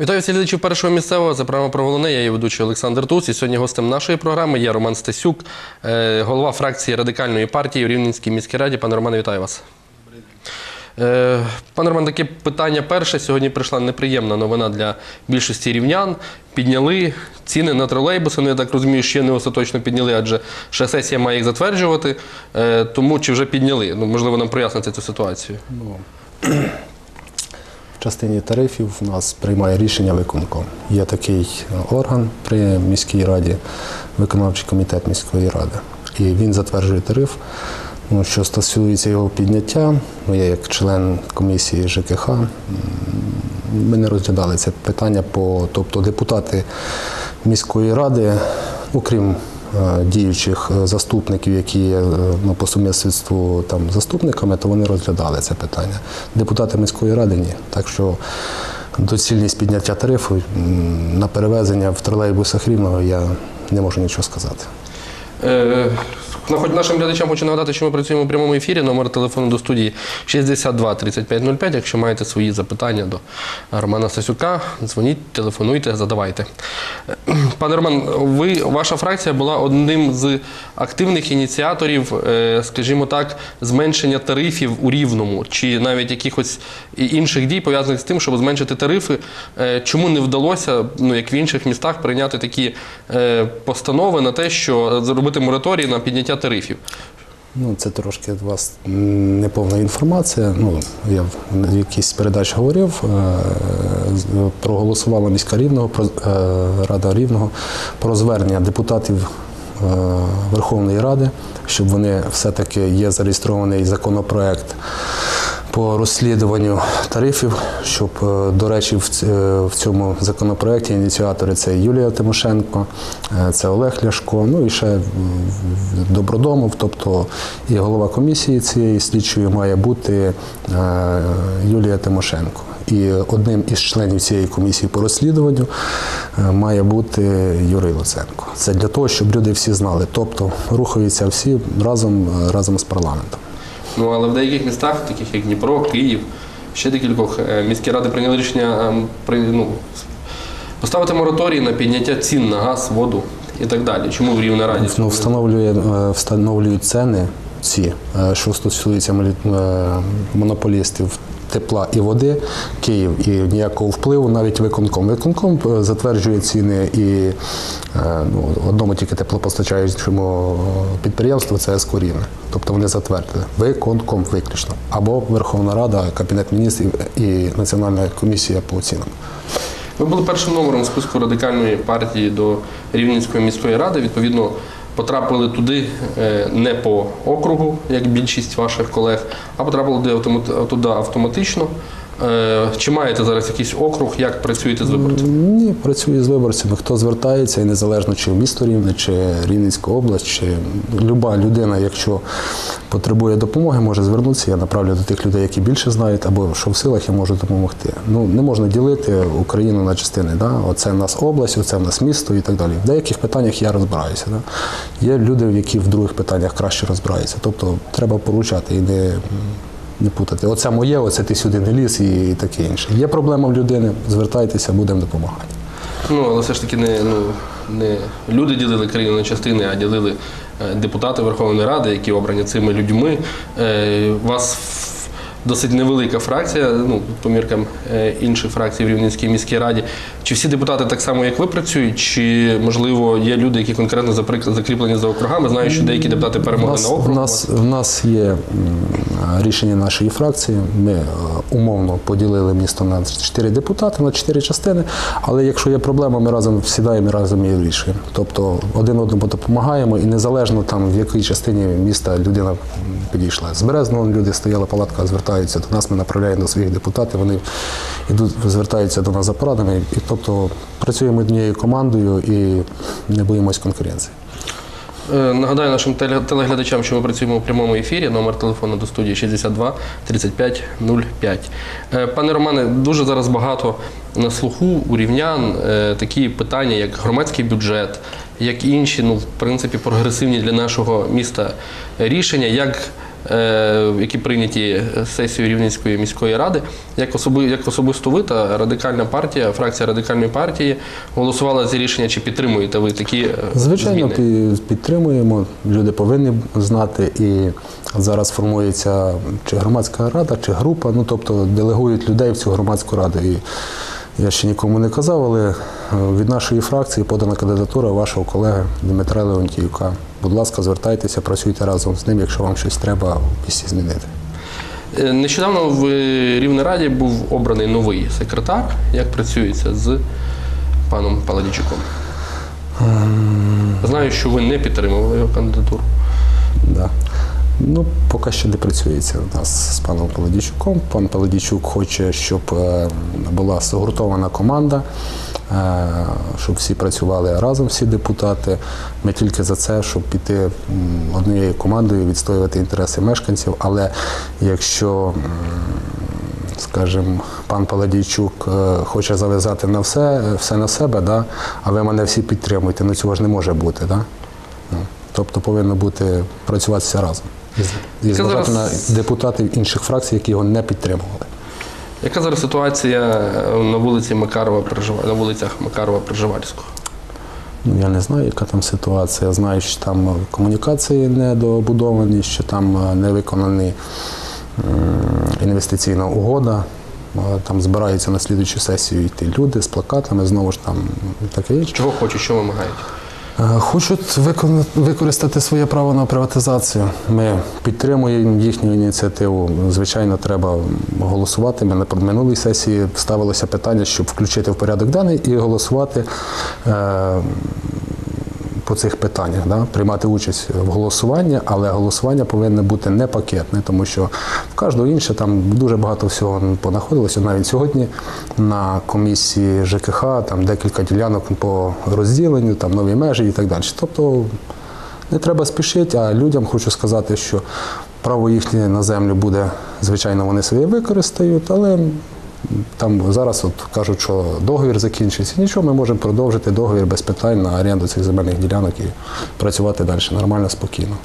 Вітаю всіх глядачів першого місцевого. За право про головне. Я її ведучий Олександр Туц. І сьогодні гостем нашої програми є Роман Стасюк, е, голова фракції радикальної партії у Рівненській міській раді. Пане Романе, вітаю вас. Е, Пане Роман, таке питання перше. Сьогодні прийшла неприємна новина для більшості рівнян. Підняли ціни на тролейбуси. Ну, я так розумію, ще не остаточно підняли, адже ще сесія має їх затверджувати. Е, Тому чи вже підняли? Ну, можливо, нам прояснити цю ситуацію. В частині тарифів у нас приймає рішення виконком. Є такий е, орган при міській раді, виконавчий комітет міської ради. І він затверджує тариф. Ну, що стосується його підняття, ну, я як член комісії ЖКХ, ми не розглядали це питання, по, тобто депутати міської ради, окрім е, діючих е, заступників, які є е, ну, по сумісництву там, заступниками, то вони розглядали це питання. Депутати міської ради ні. Так що доцільність підняття тарифу на перевезення в тролейбусах рівного я не можу нічого сказати. Е, Ну, хоч нашим глядачам хочу нагадати, що ми працюємо у прямому ефірі. Номер телефону до студії 62 3505. Якщо маєте свої запитання до Романа Стасюка, дзвоніть, телефонуйте, задавайте. Пане Роман, ви, ваша фракція була одним з активних ініціаторів, е, скажімо так, зменшення тарифів у Рівному, чи навіть якихось інших дій, пов'язаних з тим, щоб зменшити тарифи. Е, Чому не вдалося, ну як в інших містах, прийняти такі постанови на те, що зробити мораторій на підняття тарифів? Ну, це трошки у вас неповна інформація. Ну, я в- якійсь передач говорив, е, проголосувала міська рівного, е, рада рівного про звернення депутатів е, Верховної Ради, щоб вони все-таки є зареєстрований законопроект по розслідуванню тарифів, щоб, е, до речі, е, в цьому законопроекті ініціатори це Юлія Тимошенко, е, це Олег Ляшко, ну і ще Добродомов, тобто і голова комісії цієї слідчої має бути Юлія Тимошенко. І одним із членів цієї комісії по розслідуванню має бути Юрій Луценко. Це для того, щоб люди всі знали. Тобто рухаються всі разом, разом з парламентом. Ну але в деяких містах, таких як Дніпро, Київ, ще декількох е, міські ради прийняли рішення ем, при, ну, поставити мораторій на підняття цін на газ, воду і так далі. Чому в рівне Раді? Ну, встановлює, е, встановлюють ціни ці, е, що стосується е, монополістів тепла і води, Київ, і ніякого впливу навіть виконком. Виконком е, затверджує ціни і е, ну, одному тільки теплопостачаючому підприємству це Ескорівне. Тобто вони затвердили. Виконком виключно. Або Верховна Рада, Кабінет міністрів і Національна комісія по цінам. Ви були першим номером списку радикальної партії до Рівненської міської ради. Відповідно, потрапили туди е, не по округу, як більшість ваших колег, а потрапили туди автомат- туди автоматично. Е, Чи маєте зараз якийсь округ, як працюєте з виборцями? Ні, працюю з виборцями. Хто звертається, і незалежно чи в місто Рівне, чи Рівненська область, чи люба людина, якщо потребує допомоги, може звернутися. Я направлю до тих людей, які більше знають, або що в силах я можу допомогти. Ну не можна ділити Україну на частини. Да? Оце в нас область, оце в нас місто і так далі. В деяких питаннях я розбираюся. Да? Є люди, які в других питаннях краще розбираються. Тобто треба поручати і не. Не путати. Оце моє, оце ти сюди не ліз і, таке інше. Є проблема в людини, звертайтеся, будемо допомагати. Ну, але все ж таки не, ну, не люди ділили країну на частини, а ділили е, депутати Верховної Ради, які обрані цими людьми. Е, вас досить невелика фракція, ну, по міркам е, інших фракцій в Рівненській міській раді. Чи всі депутати так само, як ви працюють, чи можливо є люди, які конкретно закріплені за округами? Знаю, що деякі депутати перемогли нас, на в, округу. нас, в нас є рішення нашої фракції. Ми е, умовно поділили місто на чотири депутати, на чотири частини. Але якщо є проблема, ми разом сідаємо і разом її вирішуємо. Тобто один одному допомагаємо, і незалежно там в якій частині міста людина підійшла. З Березного люди стояла палатка, звертаються до нас. Ми направляємо до своїх депутатів. Вони йдуть, звертаються до нас за порадами. І тобто працюємо однією командою і не боїмось конкуренції. Е, Нагадаю нашим теле- телеглядачам, що ми працюємо у прямому ефірі. Номер телефону до студії 62 35 05. Е, Пане Романе, дуже зараз багато на слуху у рівнян е, такі питання, як громадський бюджет, як інші, ну, в принципі, прогресивні для нашого міста рішення, як які прийняті сесією Рівненської міської ради, як, особи, як особисто ви та радикальна партія, фракція радикальної партії голосувала за рішення, чи підтримуєте ви такі е, Звичайно, зміни? пі- підтримуємо. Люди повинні знати. І зараз формується чи громадська рада, чи група. Ну тобто делегують людей в цю громадську раду. І я ще нікому не казав, але е, від нашої фракції подана кандидатура вашого колеги Дмитра Леонтіюка. Будь ласка, звертайтеся, працюйте разом з ним, якщо вам щось треба в місті змінити. Е, Нещодавно в Рівнераді був обраний новий секретар. Як працюється з паном Паладічуком? Знаю, що ви не підтримували його кандидатуру. Да. Ну, поки що не працюється у нас з паном Паладійчуком. Пан Паладійчук хоче, щоб е, була згуртована команда, е, щоб всі працювали разом, всі депутати. Ми тільки за це, щоб піти однією командою, відстоювати інтереси мешканців. Але якщо м, скажімо, пан Паладійчук е, хоче зав'язати на все, все на себе, да? а ви мене всі підтримуєте, ну цього ж не може бути. Да? Ну, Тобто повинно бути працюватися разом. І зважати зараз- на депутатів інших фракцій, які його не підтримували. Яка зараз ситуація е, на вулиці Макарова на вулицях Макарова Приживальського? Ну, Я не знаю, яка там ситуація. Я знаю, що там е, комунікації недобудовані, що там е, не виконані інвестиційна угода. Там збираються на слідуючу сесію йти люди з плакатами, знову ж там таке інше. Чого хочуть, що вимагають? Е, Хочуть використати своє право на приватизацію. Ми підтримуємо їхню ініціативу. Звичайно, треба голосувати. Ми на минулій сесії ставилося питання, щоб включити в порядок денний і голосувати. По цих питаннях, да? приймати участь в голосуванні, але голосування повинно бути не пакетне, тому що в кожного інше там дуже багато всього понаходилося. Навіть сьогодні на комісії ЖКХ там декілька ділянок по розділенню, там нові межі і так далі. Тобто не треба спішити, а людям хочу сказати, що право їхнє на землю буде, звичайно, вони своє використають, але там зараз от кажуть, що договір закінчиться. Нічого, ми можемо продовжити договір без питань на оренду цих земельних ділянок і працювати далі нормально, спокійно.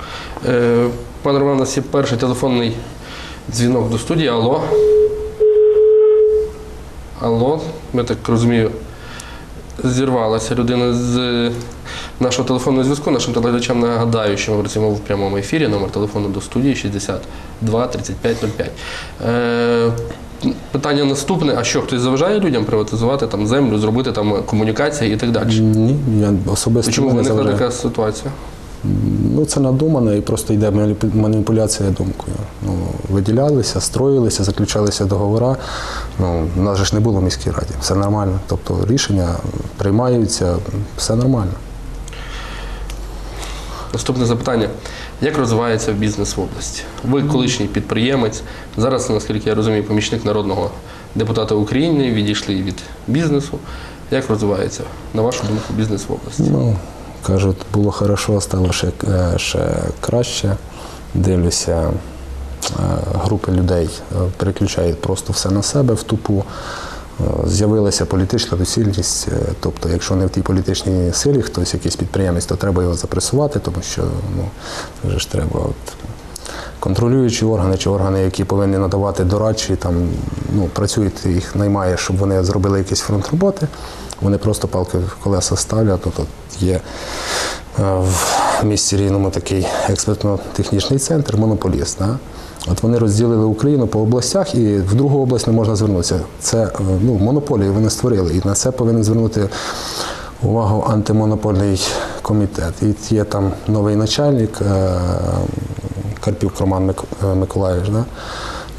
Е, Пане Роман, у нас є перший телефонний дзвінок до студії. Алло. Алло, я так розумію, зірвалася людина з нашого телефонного зв'язку. Нашим телеглядачам нагадаю, що ми працюємо в прямому ефірі. Номер телефону до студії 62 35 05. Е, питання наступне: а що хтось заважає людям приватизувати там землю, зробити там комунікації і так далі? Ні, я особисто Чому виникла заважаю. така ситуація? Ну, це надумано і просто йде маніпуляція думкою. Ну, виділялися, строїлися, заключалися договори. Ну, у нас же ж не було в міській раді. Все нормально. Тобто рішення приймаються, все нормально. Наступне запитання. Як розвивається бізнес в області? Ви колишній підприємець. Зараз, наскільки я розумію, помічник народного депутата України, відійшли від бізнесу. Як розвивається, на вашу думку, бізнес в області? Ну, кажуть, було хорошо, стало ще, е, ще краще. Дивлюся, е, групи людей е, переключають просто все на себе в тупу. Е, З'явилася політична доцільність. е, Тобто, якщо не в тій політичній силі хтось якийсь підприємець, то треба його запресувати, тому що ну, вже ж треба от, контролюючі органи чи органи, які повинні надавати дорадчі, там ну, працюють, їх наймає, щоб вони зробили якийсь фронт роботи. Вони просто палки в колеса ставлять. Тут от є е, в місті Рівному такий експертно-технічний центр, монополіст. Да? От вони розділили Україну по областях, і в другу область не можна звернутися. Це е, ну, монополію вони створили, і на це повинен звернути увагу антимонопольний комітет. І є там новий начальник е, Карпюк Роман е, Миколаївич. Да?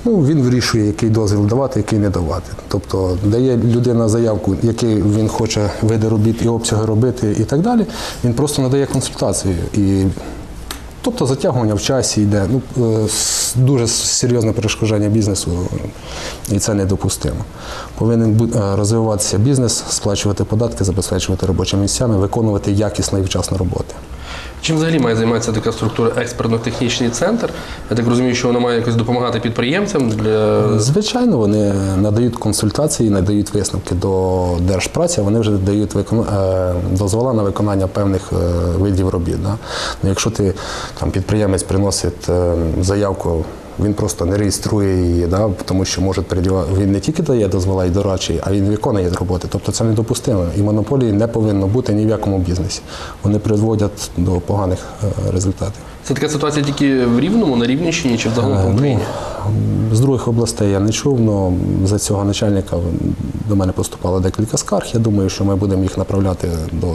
Ну, він вирішує, який дозвіл давати, який не давати. Тобто дає людина заявку, який він хоче види робіт і обсяги робити і так далі. Він просто надає консультацію. І, тобто затягування в часі йде. Ну, е, дуже серйозне перешкодження бізнесу, і це недопустимо. Повинен е, розвиватися бізнес, сплачувати податки, забезпечувати робочими місцями, виконувати якісно і вчасно роботу. Чим взагалі має займатися така структура експертно-технічний центр? Я так розумію, що вона має якось допомагати підприємцям для Звичайно, вони надають консультації, надають висновки до держпраці, вони вже дають викон... е, дозвола на виконання певних е, видів робіт. Да? Ну, якщо ти там підприємець приносить е, заявку. Він просто не реєструє її, да, тому що може передівати. Він не тільки дає дозвола і дорадчий, а він виконує роботи. Тобто це недопустимо. І монополії не повинно бути ні в якому бізнесі. Вони призводять до поганих е, результатів. це така ситуація тільки в Рівному, на Рівненщині чи взагалом по Е, Україні? Ну, з других областей я не чув, але за цього начальника до мене поступало декілька скарг. Я думаю, що ми будемо їх направляти до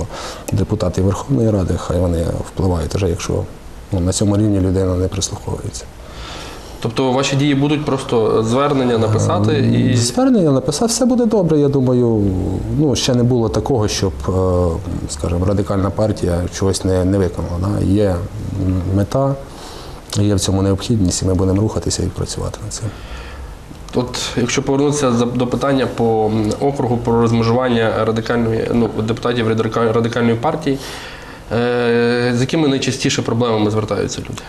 депутатів Верховної Ради, хай вони впливають, вже якщо ну, на цьому рівні людина не прислуховується. Тобто ваші дії будуть просто звернення написати і Звернення написав, все буде добре. Я думаю, ну ще не було такого, щоб, е, скажімо, радикальна партія чогось не, не виконала. Да? Є мета, є в цьому необхідність, і ми будемо рухатися і працювати над цим. От, якщо повернутися до питання по округу про розмежування радикальної ну, депутатів радикальної партії, е, з якими найчастіше проблемами звертаються люди?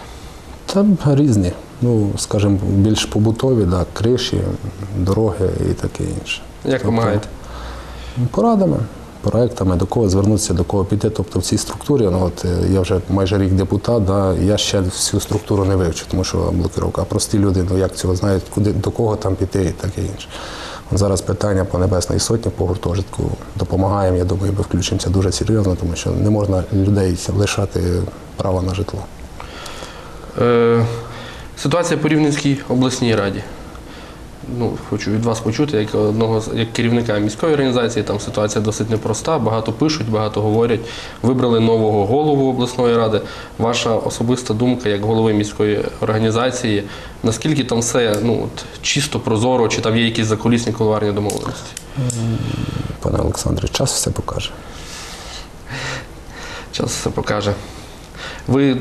Та різні. Ну, скажімо, більш побутові, да, криші, дороги і таке інше. Як Тобто. Порадами, проектами, до кого звернутися, до кого піти. Тобто в цій структурі, ну от е, я вже майже рік депутат, да, я ще всю структуру не вивчу, тому що блокировка. А прості люди, ну як цього знають, куди до кого там піти і таке інше. От зараз питання по Небесній сотні, по гуртожитку допомагаємо. Я думаю, ми включимося дуже серйозно, тому що не можна людей лишати права на житло. Е, ситуація по Рівненській обласній раді. Ну, хочу від вас почути, як одного як керівника міської організації, там ситуація досить непроста, багато пишуть, багато говорять. Вибрали нового голову обласної ради. Ваша особиста думка як голови міської організації, наскільки там все ну, от, чисто, прозоро, чи там є якісь закулісні кулуарні домовленості? Пане Олександре, час все покаже. Час все покаже. Ви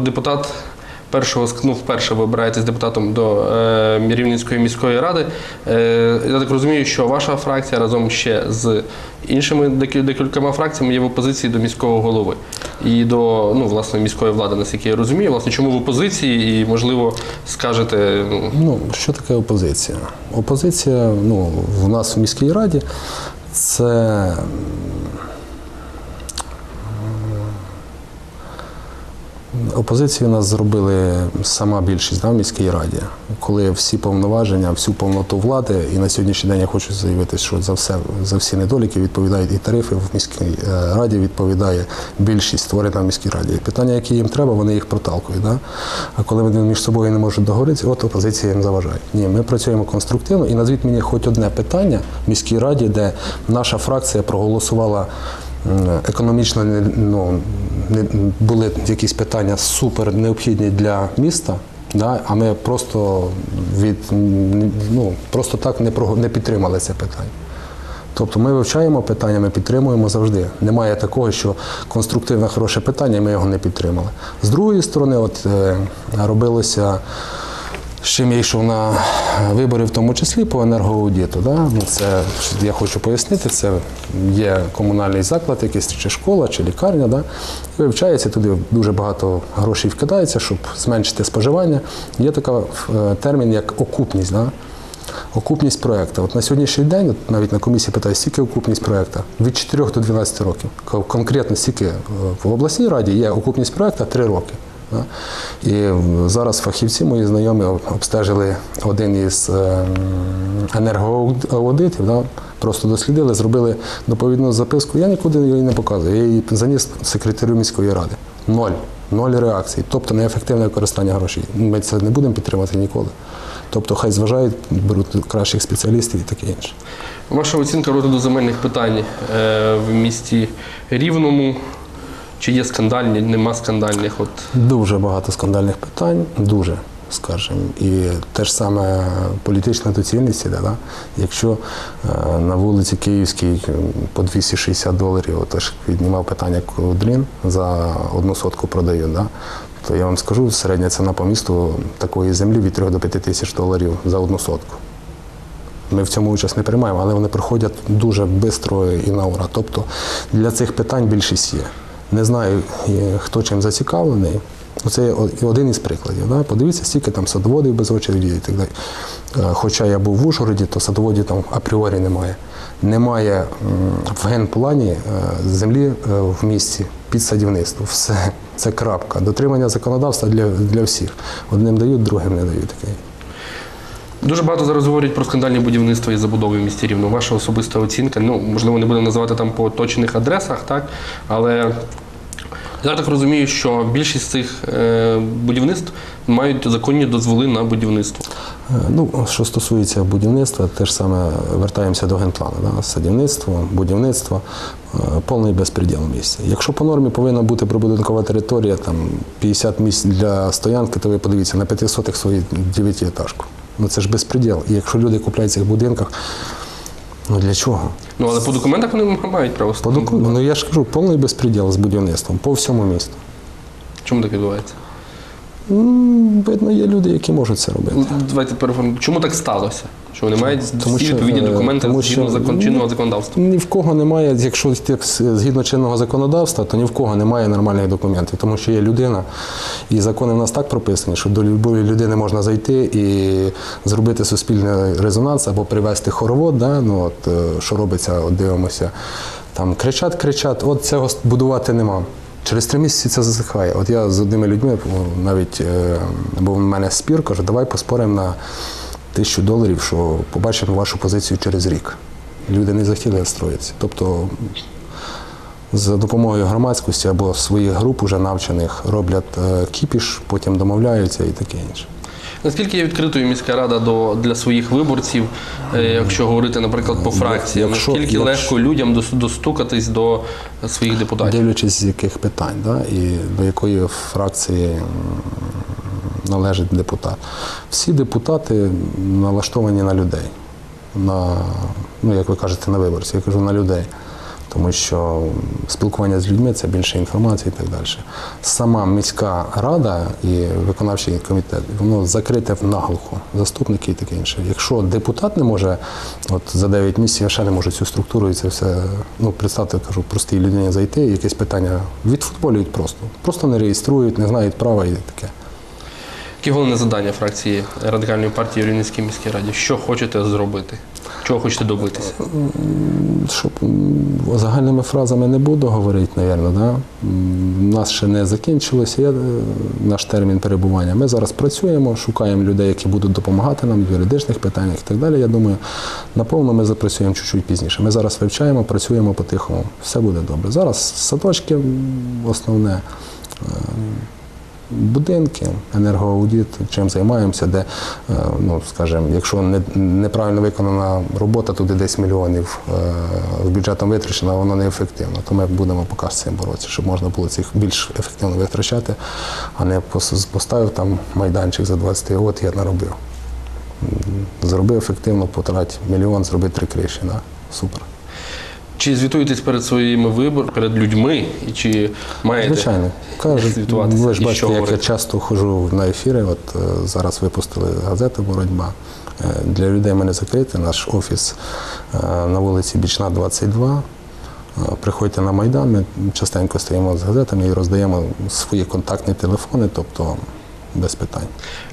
депутат першого ну, вперше ви обираєтесь депутатом до е, Рівненської міської ради. Е, я так розумію, що ваша фракція разом ще з іншими декількома фракціями є в опозиції до міського голови і до ну, власне, міської влади, наскільки я розумію. Власне, чому в опозиції, і можливо скажете, ну, Ну, що таке опозиція? Опозиція ну, в нас в міській раді це опозицію нас зробили сама більшість да, в міській раді, коли всі повноваження, всю повноту влади, і на сьогоднішній день я хочу заявити, що за все за всі недоліки відповідають і тарифи в міській е, раді відповідає більшість створена в міській раді. Питання, які їм треба, вони їх проталкують. Да? А коли вони між собою не можуть договоритися, от опозиція їм заважає. Ні, ми працюємо конструктивно і назвіть мені хоч одне питання в міській раді, де наша фракція проголосувала. М, Економічно ну, не були якісь питання супер необхідні для міста, да, а ми просто від ну, просто так не, прого- не підтримали це питання. Тобто ми вивчаємо питання, ми підтримуємо завжди. Немає такого, що конструктивне хороше питання, і ми його не підтримали. З другої сторони, от е, робилося. З чим я йшов на вибори, в тому числі по енергоаудиту. Да? Ну, це я хочу пояснити, це є комунальний заклад, якийсь чи школа, чи лікарня. Да? І вивчається туди дуже багато грошей вкидається, щоб зменшити споживання. Є такий термін, як окупність. Да? Окупність проєкту. От на сьогоднішній день, от навіть на комісії питаю, скільки окупність проєкту? Від 4 до 12 років. Конкретно стільки е, в обласній раді є окупність проєкту 3 роки. І зараз фахівці мої знайомі обстежили один із е, енергоаудитів, просто дослідили, зробили доповідну записку. Я нікуди її не показую. Я її заніс секретарю міської ради. Ноль. Ноль реакцій, тобто неефективне використання грошей. Ми це не будемо підтримати ніколи. Тобто хай зважають, беруть кращих спеціалістів і таке інше. ваша оцінка розгляду земельних питань е, в місті Рівному? Чи є скандальні, нема скандальних? От Дуже багато скандальних питань, дуже, скажімо. І те ж саме політична доцільність іде. Да? Якщо е, на вулиці Київській по 260 доларів, отож піднімав питання Кудрін за одну сотку продають, да? то я вам скажу, середня ціна по місту такої землі від 3 до 5 тисяч доларів за одну сотку. Ми в цьому участь не приймаємо, але вони проходять дуже швидко і на ура. Тобто для цих питань більшість є. Не знаю, е, хто чим зацікавлений. І один із прикладів. Да? Подивіться, скільки там садоводів без очереді і так далі. Е, Хоча я був в Ужгороді, то садоводів там апріорі немає. Немає в генплані е, землі в місті під садівництво. Все, це крапка. Дотримання законодавства для, для всіх. Одним дають, другим не дають. Дуже багато зараз говорять про скандальні будівництва і забудови в місті Рівно. Ваша особиста оцінка. Ну, можливо, не будемо називати там по точних адресах, так? Але я так розумію, що більшість цих е, будівництв мають законні дозволи на будівництво. Е, Ну, що стосується будівництва, те ж саме вертаємося до генплану. Да? Садівництво, будівництво, е, повний безпреділ в місті. Якщо по нормі повинна бути прибудинкова територія, там 50 місць для стоянки, то ви подивіться, на 500 свої 9-етажку. Ну це ж безпреділ. І якщо люди купляють в цих будинках, ну для чого? Ну, але по документах вони мають право По документах, Ну я ж кажу, повний безпреділ з будівництвом по всьому місту. Чому так відбувається? М, Видно, є люди, які можуть це робити. Ну, Давайте переформуємо. Чому так сталося? Що вони мають Тому всі відповідні е, документи тому згідно що, закон, ну, чинного законодавства? Ні в кого немає, якщо згідно чинного законодавства, то ні в кого немає нормальних документів, тому що є людина, і закони в нас так прописані, що до будь-якої людини можна зайти і зробити суспільний резонанс або привести хоровод. Да? Ну, от, е, що робиться, от дивимося. Там кричать, кричать, от цього будувати нема. Через три місяці це засихає. От я з одними людьми навіть е, був у мене спір, кажу, давай поспоримо на тисячу доларів, що побачимо вашу позицію через рік. Люди не захотіли строїтися. Тобто за допомогою громадськості або своїх груп уже навчених роблять е, кіпіш, потім домовляються і таке інше. Наскільки є відкритою міська рада до, для своїх виборців, е, якщо говорити, наприклад, по фракціям? якщо- Наскільки якщо- легко людям достукатись до своїх депутатів? Дивлячись, з яких питань, да? і до якої фракції належить депутат. Всі депутати налаштовані на людей, на, ну, як ви кажете, на виборців. Я кажу на людей. Тому що спілкування з людьми це більше інформації і так далі. Сама міська рада і виконавчий комітет воно закрите наглухо, заступники і таке інше. Якщо депутат не може, от за 9 місяців я ще не можу цю структуру і це все. Ну, представте, кажу, простій людині зайти, якесь питання відфутболюють просто. Просто не реєструють, не знають права і таке. Які головне завдання фракції радикальної партії в Рівненській міській раді? Що хочете зробити? Чого хочете добитися? Щоб загальними фразами не буду говорити, напевно, да? У нас ще не закінчилося я, е, наш термін перебування. Ми зараз працюємо, шукаємо людей, які будуть допомагати нам в юридичних питаннях і так далі. Я думаю, наповно ми запрацюємо чуть-чуть пізніше. Ми зараз вивчаємо, працюємо по-тихому. Все буде добре. Зараз садочки основне. Будинки, енергоаудит, чим займаємося, де, е, ну, скажімо, якщо не, неправильно виконана робота, туди десь мільйонів е, в бюджетом витрачено, воно неефективно. То ми будемо поки з цим боротися, щоб можна було цих більш ефективно витрачати, а не поставив там майданчик за 20 от я наробив. М, Зробив ефективно, потрать мільйон, зробив три криші. Да? Супер. Чи звітуєтесь перед своїми виборами, перед людьми, і чи маєте Звичайно. Кажуть, звітуватися? ви ж бачите, як я часто ходжу на ефіри. От е, зараз випустили газету Боротьба. Е, Для людей ми не закрити. Наш офіс е, на вулиці Бічна, 22. Е, Приходьте на Майдан, ми частенько стоїмо з газетами і роздаємо свої контактні телефони, тобто без питань.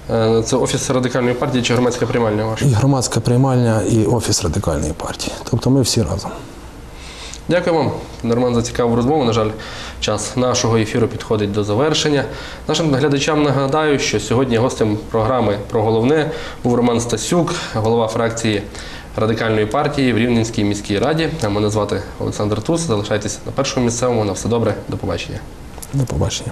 Е, це офіс радикальної партії чи громадська приймальня ваша? І громадська приймальня, і офіс радикальної партії. Тобто ми всі разом. Дякую вам, Норман, за цікаву розмову. На жаль, час нашого ефіру підходить до завершення. Нашим глядачам нагадаю, що сьогодні гостем програми про головне був Роман Стасюк, голова фракції радикальної партії в Рівненській міській раді. А мене звати Олександр Тус. Залишайтеся на першому місцевому. На все добре. До побачення. До побачення.